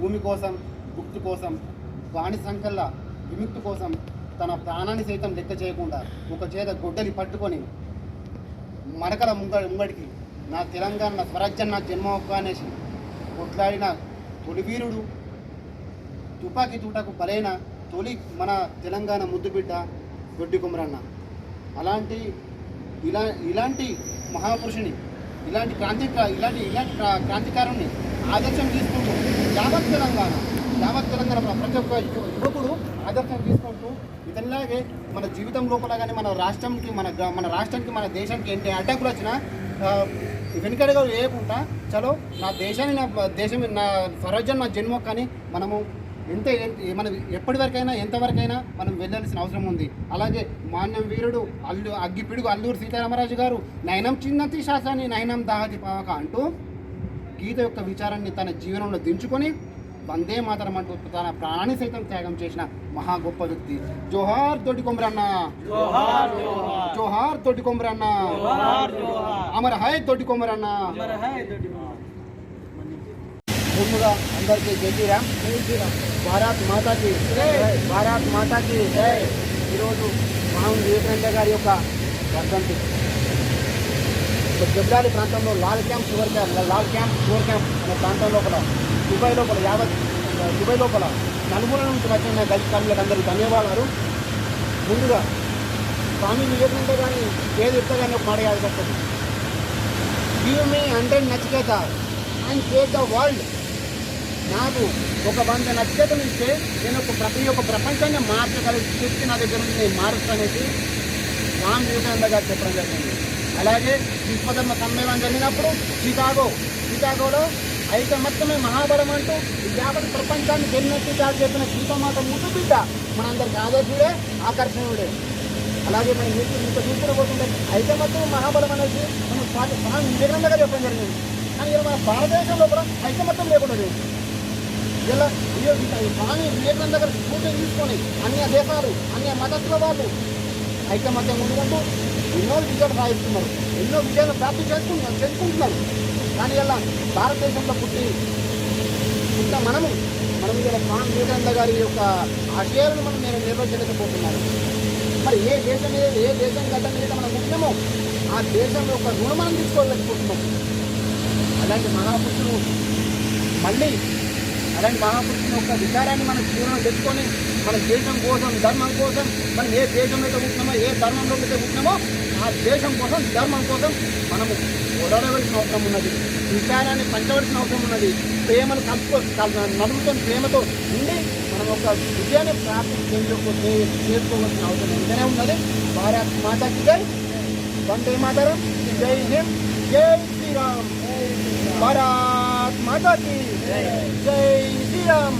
భూమి కోసం గుర్తు కోసం వాణి సంఖ్యల విముక్తి కోసం తన ప్రాణాన్ని సైతం లెక్క చేయకుండా ఒక చేత గొడ్డలి పట్టుకొని మడకల ముంగ ముంగడికి నా తెలంగాణ నా స్వరాజ్యం నా జన్మ హక్కు అనేసి కొట్లాడిన తొలి వీరుడు తుపాకీ తూటకు బలైన తొలి మన తెలంగాణ ముద్దుబిడ్డ దొడ్డి కుమరన్న. అలాంటి ఇలా ఇలాంటి మహాపురుషుని ఇలాంటి క్రాంతి ఇలాంటి ఇలాంటి క్రా- క్రాంతికారుని ఆదర్శం తీసుకుంటూ తెలంగాణ. యావత్ తెలంగాణ ప్రతి ఒక్క యువకుడు ఆదర్శం తీసుకుంటూ ఇతనిలాగే మన జీవితం లోపల కానీ మన రాష్ట్రంకి మన మన రాష్ట్రానికి మన దేశానికి ఏంటి అడ్డంకులు వచ్చినా ఆ, వెనుకడుగా వేయకుండా చలో నా దేశాన్ని నా దేశం నా స్వరాజ్యం నా జన్మ కానీ మనము ఎంత మనం ఎప్పటివరకైనా ఎంతవరకైనా మనం వెళ్ళాల్సిన అవసరం ఉంది. అలాగే మాన్యం వీరుడు అల్లు అగ్గిపిడుగు అల్లూరు సీతారామరాజు గారు నయనం చిన్నతి శాసాన్ని నయనం దాహతి పావక అంటూ గీత యొక్క విచారాన్ని తన జీవనంలో దించుకొని వందే మాతరం అంటూ తన ప్రాణాన్ని సైతం త్యాగం చేసిన మహా గొప్ప వ్యక్తి. జోహార్ తోటి కొమరన్న. జోహార్ తోటి కొమరన్న. జోహార్ అమర హాయ్ తోటి కొమరన్న. హై దొడ్డి ముందుగా అందరికీ జై శ్రీరామ్. భారత్ మాతాకి భారత్ మాతాకి ఈరోజు మహాన్ వివేకానంద గారి యొక్క వర్ధంతి. జబ్రాలి ప్రాంతంలో Lal camp sugar camp Lal camp sugar camp అనే ప్రాంతం లోపల దుబాయ్ లోపల యావత్ దుబాయ్ లోపల నలుమూల నుంచి వచ్చిన గల్ఫ్ ఫ్యామిలీలకు అందరికీ ధన్యవాదాలు. ముందుగా స్వామి వివేకానంద కానీ ఏది ఇస్తా కానీ ఒక మాట యాద వస్తుంది give me hundred Nachiketa and take the world నాకు ఒక వంద నచ్చికతలు ఇస్తే నేను ఒక ప్రతి ఒక్క ప్రపంచాన్ని మార్చగలిగి శక్తి నా దగ్గర నుంచి నేను మారుస్తానేసి స్వామి వివేకానంద గారు చెప్పడం జరిగింది. అలాగే విశ్వధర్మ సమ్మేళనం జరిగినప్పుడు చికాగో చికాగోలో ఐకమత్యమే మహాబలం అంటూ ఈ యావత్ ప్రపంచాన్ని గెలినట్టు చాలు చేసిన సీతమాత ముందు బిడ్డ మనందరికి ఆదర్శుడే ఆకర్షణీయుడే. అలాగే మనం మీకు ఇంత చూపుడు పోతుంటే ఐకమత్యం మహాబలం అనేసి మనం స్వామి స్వామి వివేకానంద చెప్పడం జరిగింది. కానీ ఇలా మన భారతదేశంలో కూడా ఐకమత్యం లేకుండా ఇలా స్వామి వివేకానంద దగ్గర స్ఫూర్తిని తీసుకొని అన్య దేశాలు అన్య మతస్థుల వాళ్ళు ఐకమత్యం ఉండుకుంటూ ఎన్నో విజయాలు సాధిస్తున్నారు. ఎన్నో విజయాలు ప్రాప్తి చేసుకుంటున్నారు చేసుకుంటున్నారు కానీ వల్ల భారతదేశంలో పుట్టి పుట్టిన మనము మనం ఇలా స్వామి వివేకానంద గారి యొక్క ఆశయాలను మనం నేను నిర్వహించలేకపోతున్నాను మరి ఏ దేశం మీద ఏ దేశం గడ్డ మీద మనం పుట్టినామో ఆ దేశం యొక్క రుణం మనం తీసుకోలేకపోతున్నాం అలాంటి మహాపురుషులు మళ్ళీ అలాంటి మహాపురుషుని యొక్క విచారాన్ని మన జీవనంలో తెచ్చుకొని మన దేశం కోసం ధర్మం కోసం మనం ఏ దేశం అయితే పుట్టినామో ఏ ధర్మంలో అయితే పుట్టినామో ఆ దేశం కోసం ధర్మం కోసం మనము ఓడవలసిన అవసరం ఉన్నది. విచారాన్ని పంచవలసిన అవసరం ఉన్నది. ప్రేమను కలుపుకో కల్- ప్రేమతో ఉండి మనం ఒక విజయాన్ని ప్రాప్తి చేసుకోవాల్సిన అవసరం ఎంతనే ఉన్నది. భారత్ మాతాకి జై. వందే మాతరం. జై హింద్. జై శ్రీరామ్. భారత్. మాతాకి జై శ్రీరామ్